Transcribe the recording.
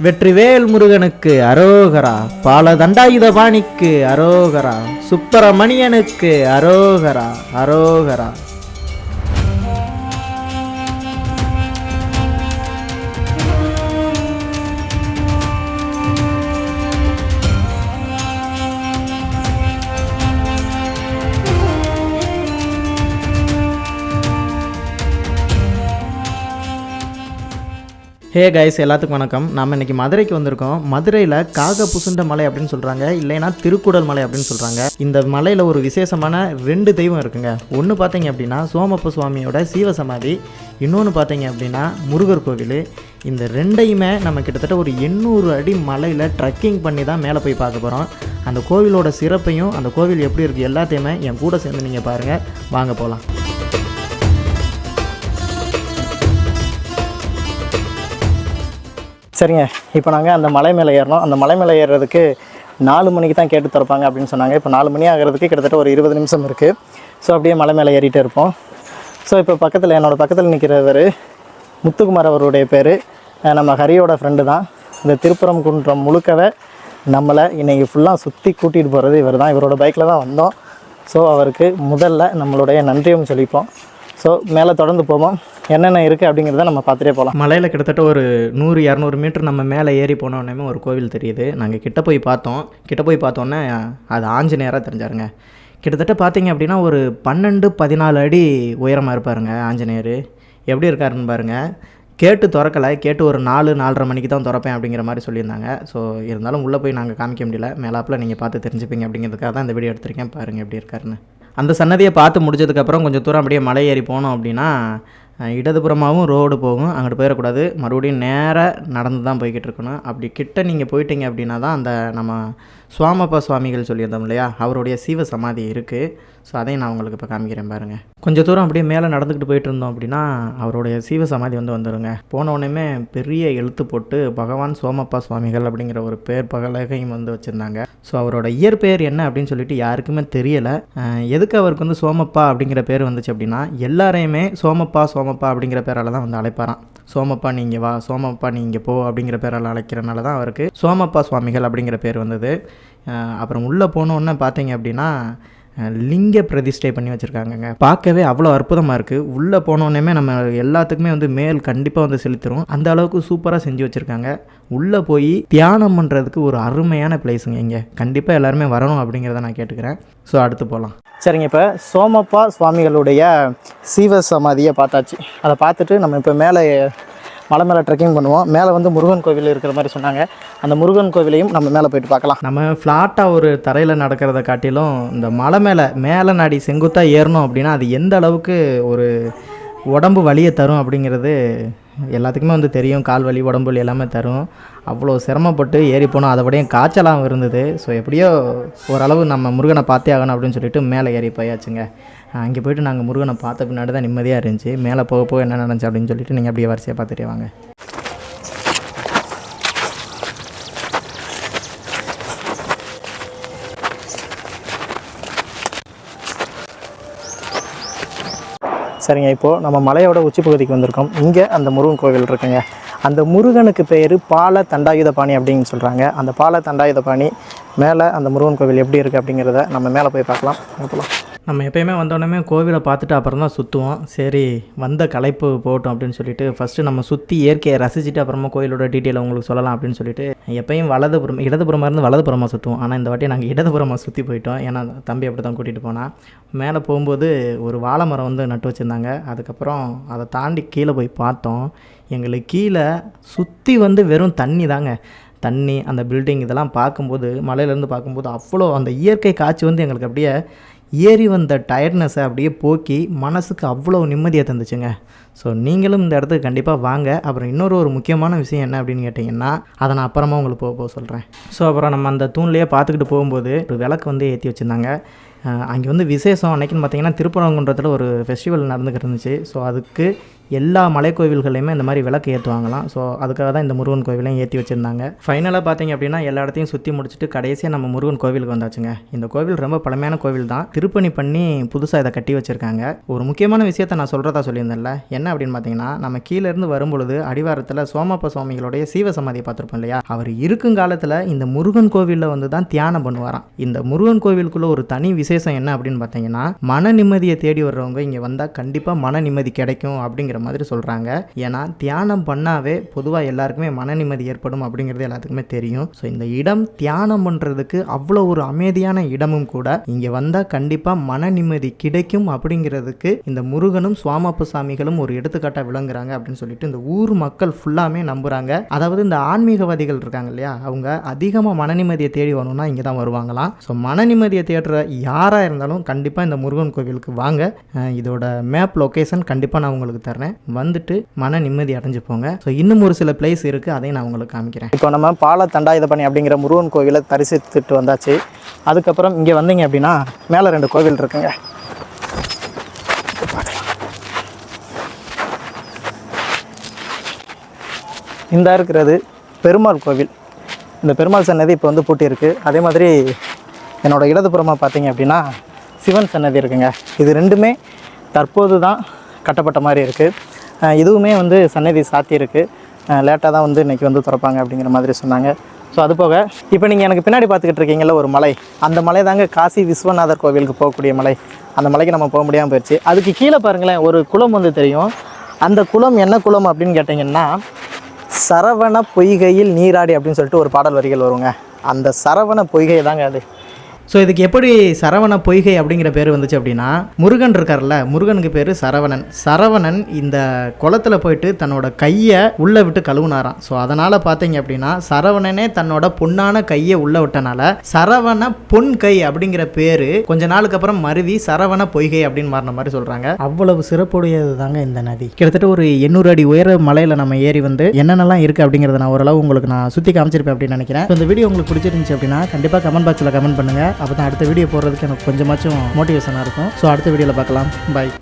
வெற்றிவேல் முருகனுக்கு அரோகரா பால தண்டாயுதபாணிக்கு அரோகரா சுப்பிரமணியனுக்கு அரோகரா அரோகரா. ஹே கைஸ் எல்லாத்துக்கும் வணக்கம். நம்ம இன்னைக்கு மதுரைக்கு வந்திருக்கோம். மதுரையில் காக புசுண்ட மலை அப்படின்னு சொல்கிறாங்க இல்லைன்னா திருக்குடல் மலை அப்படின்னு சொல்கிறாங்க இந்த மலையில் ஒரு விசேஷமான ரெண்டு தெய்வம் இருக்குங்க. ஒன்று பார்த்தீங்க அப்படின்னா சோமப்ப சுவாமியோட சீவசமாதி இன்னொன்று பார்த்தீங்க அப்படின்னா முருகர் கோவில். இந்த ரெண்டையுமே நம்ம கிட்டத்தட்ட ஒரு எண்ணூறு அடி மலையில் ட்ரக்கிங் பண்ணி தான் மேலே போய் பார்க்க போகிறோம் அந்த கோவிலோட சிறப்பையும் அந்த கோவில் எப்படி இருக்குது எல்லாத்தையுமே என் கூட சேர்ந்து நீங்கள் பாருங்கள் வாங்க போகலாம் சரிங்க. இப்போ நாங்கள் அந்த மலை மேலே ஏறணும். அந்த மலை மேலே ஏறுறதுக்கு நாலு மணிக்கு தான் கேட்டு திறப்பாங்க அப்படின்னு சொன்னாங்க. இப்போ நாலு மணி ஆகிறதுக்கு கிட்டத்தட்ட ஒரு இருபது நிமிஷம் இருக்குது ஸோ அப்படியே மலை மேலே ஏறிட்டே இருப்போம். ஸோ இப்போ பக்கத்தில் என்னோடய பக்கத்தில் நிற்கிறவர் முத்துக்குமார் அவருடைய பேர். நம்ம ஹரியோட ஃப்ரெண்டு தான். இந்த திருப்புறம் குன்றம் முழுக்கவே நம்மளை இன்றைக்கி ஃபுல்லாக சுற்றி கூட்டிகிட்டு போகிறது இவர் தான் இவரோட பைக்கில் தான் வந்தோம். ஸோ அவருக்கு முதல்ல நம்மளுடைய நன்றியும் சொல்லிப்போம். ஸோ மேலே தொடர்ந்து போவோம். என்னென்ன இருக்குது அப்படிங்கிறத நம்ம பார்த்துட்டே போகலாம் மலையில் கிட்டத்தட்ட ஒரு நூறு இரநூறு மீட்டர் நம்ம மேலே ஏறி போனோடனே ஒரு கோவில் தெரியுது. நாங்கள் கிட்ட போய் பார்த்தோம். கிட்ட போய் பார்த்தோன்னே அது ஆஞ்சநேயராக தெரிஞ்சாருங்க. கிட்டத்தட்ட பார்த்தீங்க அப்படின்னா ஒரு பன்னெண்டு பதினாலு அடி உயரமாக இருப்பாருங்க ஆஞ்சநேயர். எப்படி இருக்காருன்னு பாருங்கள் கேட்டு திறக்கலை. கேட்டு ஒரு நாலு நாலரை மணிக்கு தான் திறப்பேன் அப்படிங்கிற மாதிரி சொல்லியிருந்தாங்க. ஸோ இருந்தாலும் உள்ளே போய் நாங்கள் காமிக்க முடியல. மேலாப்பில் நீங்கள் பார்த்து தெரிஞ்சுப்பீங்க அப்படிங்கிறதுக்காக தான் இந்த வீடியோ எடுத்திருக்கேன். பாருங்கள் எப்படி இருக்காருன்னு. அந்த சன்னதியை பார்த்து முடிச்சதுக்கப்புறம் கொஞ்சம் தூரம் அப்படியே மலை ஏறி போனோம் அப்படின்னா இடதுபுறமாகவும் ரோடு போகும். அங்கிட்டு போயிடக்கூடாது. மறுபடியும் நேராக நடந்து தான் போய்கிட்டு இருக்கணும். அப்படி கிட்ட நீங்கள் போயிட்டீங்க அப்படின்னா தான் அந்த நம்ம சுவாமப்பா சுவாமிகள் சொல்லியிருந்தோம் இல்லையா? அவருடைய சீவ சமாதி இருக்குது ஸோ அதையும் நான் உங்களுக்கு இப்போ காமிக்கிறேன் பாருங்கள் கொஞ்சம் தூரம் அப்படியே மேலே நடந்துக்கிட்டு போயிட்டு இருந்தோம் அப்படின்னா அவருடைய சீவ சமாதி வந்து வந்துடுங்க போன உடனே பெரிய எழுத்து போட்டு பகவான் சோமப்பா சுவாமிகள் அப்படிங்கிற ஒரு பேர் பகலகையும் வந்து வச்சுருந்தாங்க. ஸோ அவரோட இயற்பெயர் என்ன அப்படின்னு சொல்லிட்டு யாருக்குமே தெரியலை. எதுக்கு அவருக்கு வந்து சோமப்பா அப்படிங்கிற பேர் வந்துச்சு அப்படின்னா எல்லாரையுமே சோமப்பா சோமப்பா அப்படிங்கிற பேரால் தான் வந்து அழைப்பாராம். சோமப்பா நீங்கள் வா சோமப்பா நீங்கள் போ அப்படிங்கிற பேரால் அழைக்கிறனால தான் அவருக்கு சோமப்பா சுவாமிகள் அப்படிங்கிற பேர் வந்தது. அப்புறம் உள்ளே போனோன்னு பார்த்தீங்க அப்படின்னா லிங்க பிரதிஷ்டை பண்ணி வச்சுருக்காங்கங்க. பார்க்கவே அவ்வளோ அற்புதமாக இருக்குது உள்ளே போனோன்னே நம்ம எல்லாத்துக்குமே வந்து மேல் கண்டிப்பாக வந்து செலுத்துறோம் அந்த அளவுக்கு சூப்பராக செஞ்சு வச்சுருக்காங்க. உள்ளே போய் தியானம் பண்ணுறதுக்கு ஒரு அருமையான பிளேஸுங்க இங்கே. கண்டிப்பாக எல்லாருமே வரணும் அப்படிங்கிறத நான் கேட்டுக்கிறேன். ஸோ அடுத்து போகலாம் சரிங்க இப்போ சோமப்பா சுவாமிகளுடைய சீவ சமாதியை பார்த்தாச்சு. அதை பார்த்துட்டு நம்ம இப்போ மேலே மலை மேலே ட்ரெக்கிங் பண்ணுவோம். மேலே வந்து முருகன் கோவில் இருக்கிற மாதிரி சொன்னாங்க. அந்த முருகன் கோவிலையும் நம்ம மேலே போயிட்டு பார்க்கலாம். நம்ம ஃப்ளாட்டாக ஒரு தரையில் நடக்கிறத காட்டிலும் இந்த மலை மேலே மேலே நாடி செங்குத்தாக ஏறணும் அப்படின்னா அது எந்த அளவுக்கு ஒரு உடம்பு வலியை தரும் அப்படிங்கிறது எல்லாத்துக்குமே வந்து தெரியும். கால் வலி உடம்பு வலி எல்லாமே தரும். அவ்வளோ சிரமப்பட்டு ஏறி போனோம். அதை விடையும் காய்ச்சலாகவும் இருந்தது. ஸோ எப்படியோ ஓரளவு நம்ம முருகனை பார்த்தே ஆகணும் அப்படின்னு சொல்லிட்டு மேலே ஏறி போயாச்சுங்க. அங்கே போயிட்டு நாங்கள் முருகனை பார்த்த பின்னாடி தான் நிம்மதியாக இருந்துச்சு. மேலே போக போக என்ன நடந்துச்சு அப்படின்னு சொல்லிட்டு நீங்கள் அப்படியே வரிசையாக பார்த்துட்டே வாங்க. சரிங்க இப்போது நம்ம மலையோட உச்சி பகுதிக்கு வந்திருக்கோம். இங்கே அந்த முருகன் கோவில் இருக்குங்க. அந்த முருகனுக்கு பேர் பால தண்டாயுதபாணி அப்படின்னு சொல்கிறாங்க அந்த பால தண்டாயுதபாணி மேலே அந்த முருகன் கோவில் எப்படி இருக்குது அப்படிங்கிறத நம்ம மேலே போய் பார்க்கலாம். போகலாம் நம்ம எப்பயுமே வந்தோடனே கோவிலை பார்த்துட்டு அப்புறம் தான் சுற்றுவோம். சரி வந்த களைப்பு போகட்டும் அப்படின்னு சொல்லிட்டு ஃபஸ்ட்டு நம்ம சுற்றி இயற்கையை ரசிச்சுட்டு அப்புறமா கோயிலோட டீட்டெயில் உங்களுக்கு சொல்லலாம் அப்படின்னு சொல்லிட்டு எப்பயும் வலதுபுறம் இடதுபுறமாக இருந்து வலதுபுறமாக சுற்றுவோம் ஆனால் இந்த வாட்டி நாங்கள் இடதுபுறமாக சுற்றி போயிட்டோம். ஏன்னா தம்பி அப்படி தான் கூட்டிகிட்டு போனால் மேலே போகும்போது ஒரு வாழை மரம் வந்து நட்டு வச்சுருந்தாங்க. அதுக்கப்புறம் அதை தாண்டி கீழே போய் பார்த்தோம். எங்களுக்கு கீழே சுற்றி வந்து வெறும் தண்ணி தாங்க. தண்ணி அந்த பில்டிங் இதெல்லாம் பார்க்கும்போது மலையிலேருந்து பார்க்கும்போது அவ்வளோ அந்த இயற்கை காட்சி வந்து எங்களுக்கு அப்படியே ஏறி வந்த டயர்ட்னஸை அப்படியே போக்கி மனசுக்கு அவ்வளோ நிம்மதியை தந்துச்சுங்க. ஸோ நீங்களும் இந்த இடத்துக்கு கண்டிப்பாக வாங்க. அப்புறம் இன்னொரு ஒரு முக்கியமான விஷயம் என்ன அப்படின்னு கேட்டிங்கன்னா அதை நான் அப்புறமா உங்களுக்கு போக போக சொல்கிறேன் ஸோ அப்புறம் நம்ம அந்த தூண்லேயே பார்த்துக்கிட்டு போகும்போது ஒரு விளக்கு வந்து ஏற்றி வச்சுருந்தாங்க. அங்கே வந்து விசேஷம் அன்னைக்குன்னு பார்த்தீங்கன்னா திருப்பரங்குன்றத்தில் ஒரு ஃபெஸ்டிவல் நடந்துக்கிட்டு இருந்துச்சு. ஸோ அதுக்கு எல்லா மலை கோவில்களையுமே இந்த மாதிரி விளக்கு ஏற்றுவாங்களாம். ஸோ அதுக்காக தான் இந்த முருகன் கோவிலையும் ஏற்றி வச்சுருந்தாங்க. ஃபைனலாக பார்த்தீங்க அப்படின்னா எல்லா இடத்தையும் சுற்றி முடிச்சுட்டு கடைசியாக நம்ம முருகன் கோவிலுக்கு வந்தாச்சுங்க. இந்த கோவில் ரொம்ப பழமையான கோவில் தான். திருப்பணி பண்ணி புதுசாக இதை கட்டி வச்சுருக்காங்க. ஒரு முக்கியமான விஷயத்த நான் சொல்கிறதா சொல்லியிருந்தேன்ல என்ன அப்படின்னு பார்த்தீங்கன்னா நம்ம கீழேருந்து வரும்பொழுது அடிவாரத்தில் சோமப்ப சுவாமிகளுடைய சீவ சமாதியை பார்த்துருப்போம் இல்லையா? அவர் இருக்கும் காலத்தில் இந்த முருகன் கோவிலில் வந்து தான் தியானம் பண்ணுவாராம். இந்த முருகன் கோவிலுக்குள்ள ஒரு தனி விசேஷம் என்ன அப்படின்னு பார்த்தீங்கன்னா மன நிம்மதியை தேடி வர்றவங்க இங்கே வந்தால் கண்டிப்பாக மன நிம்மதி கிடைக்கும் அப்படிங்கிற மாதிரி சொல்கிறாங்க ஏன்னா தியானம் பண்ணாவே பொதுவாக எல்லாருக்குமே மன நிம்மதி ஏற்படும் அப்படிங்கிறது எல்லாத்துக்குமே தெரியும். ஸோ இந்த இடம் தியானம் பண்ணுறதுக்கு அவ்வளோ ஒரு அமைதியான இடமும் கூட இங்கே வந்தால் கண்டிப்பாக மன நிம்மதி கிடைக்கும் அப்படிங்கிறதுக்கு இந்த முருகனும் சுவாமப்பு சாமிகளும் ஒரு எடுத்துக்காட்டாக விளங்குறாங்க அப்படின்னு சொல்லிட்டு இந்த ஊர் மக்கள் ஃபுல்லாமே நம்புகிறாங்க அதாவது இந்த ஆன்மீகவாதிகள் இருக்காங்க இல்லையா அவங்க அதிகமாக மன நிம்மதியை தேடி வரணும்னா இங்கே தான் வருவாங்களாம். ஸோ மன நிம்மதியை தேடுற யாராக இருந்தாலும் கண்டிப்பாக இந்த முருகன் கோவிலுக்கு வாங்க. இதோட மேப் லொக்கேஷன் கண்டிப்பாக நான் உங்களுக்கு தரேன் தர்றேன் வந்துட்டு மன நிம்மதி அடைஞ்சு போங்க ஸோ இன்னும் ஒரு சில பிளேஸ் இருக்குது அதையும் நான் உங்களுக்கு காமிக்கிறேன். இப்போ நம்ம பால தண்டாயுதபணி அப்படிங்கிற முருகன் கோவிலை தரிசித்துட்டு வந்தாச்சு. அதுக்கப்புறம் இங்கே வந்தீங்க அப்படின்னா மேலே ரெண்டு கோவில் இருக்குங்க. இந்த இருக்கிறது பெருமாள் கோவில். இந்த பெருமாள் சன்னதி இப்போ வந்து பூட்டியிருக்கு. அதே மாதிரி என்னோட இடதுபுறமாக பார்த்தீங்க அப்படின்னா சிவன் சன்னதி இருக்குங்க. இது ரெண்டுமே தற்போது தான் கட்டப்பட்ட மாதிரி இருக்குது இதுவுமே வந்து சன்னதி சாத்தியிருக்கு லேட்டாக தான் வந்து இன்றைக்கி வந்து திறப்பாங்க அப்படிங்கிற மாதிரி சொன்னாங்க. ஸோ அது போக இப்போ நீங்கள் எனக்கு பின்னாடி பார்த்துக்கிட்டு இருக்கீங்கல்ல ஒரு மலை. அந்த மலை தாங்க காசி விஸ்வநாதர் கோவிலுக்கு போகக்கூடிய மலை. அந்த மலைக்கு நம்ம போக முடியாமல் போயிடுச்சு அதுக்கு கீழே பாருங்களேன் ஒரு குளம் வந்து தெரியும். அந்த குளம் என்ன குளம் அப்படின்னு கேட்டிங்கன்னா சரவண பொய்கையில் நீராடி அப்படின்னு சொல்லிட்டு ஒரு பாடல் வரிகள் வருங்க. அந்த சரவண பொய்கை தாங்க அது. ஸோ இதுக்கு எப்படி சரவண பொய்கை அப்படிங்கிற பேர் வந்துச்சு அப்படின்னா முருகன் இருக்கார்ல முருகனுக்கு பேர் சரவணன். சரவணன் இந்த குளத்தில் போயிட்டு தன்னோட கையை உள்ளே விட்டு கழுவுனாராம். ஸோ அதனால் பார்த்தீங்க அப்படின்னா சரவணனே தன்னோட பொண்ணான கையை உள்ளே விட்டனால சரவண பொன் கை அப்படிங்கிற பேர் கொஞ்ச நாளுக்கு அப்புறம் மருவி சரவண பொய்கை அப்படின்னு மாறின மாதிரி சொல்கிறாங்க அவ்வளவு சிறப்புடையது தாங்க இந்த நதி. கிட்டத்தட்ட ஒரு எண்ணூறு அடி உயர மலையில் நம்ம ஏறி வந்து என்னென்னலாம் இருக்குது அப்படிங்கிறத நான் ஓரளவு உங்களுக்கு நான் சுற்றி காமிச்சிருப்பேன் அப்படின்னு நினைக்கிறேன். இந்த வீடியோ உங்களுக்கு பிடிச்சிருந்துச்சு அப்படின்னா கண்டிப்பாக கமெண்ட் பாக்ஸில் கமெண்ட் பண்ணுங்கள் அப்போ தான் அடுத்த வீடியோ போடுறதுக்கு எனக்கு கொஞ்சமாச்சும் மோட்டிவேஷனாக இருக்கும். ஸோ அடுத்த வீடியோவில் பார்க்கலாம். பாய்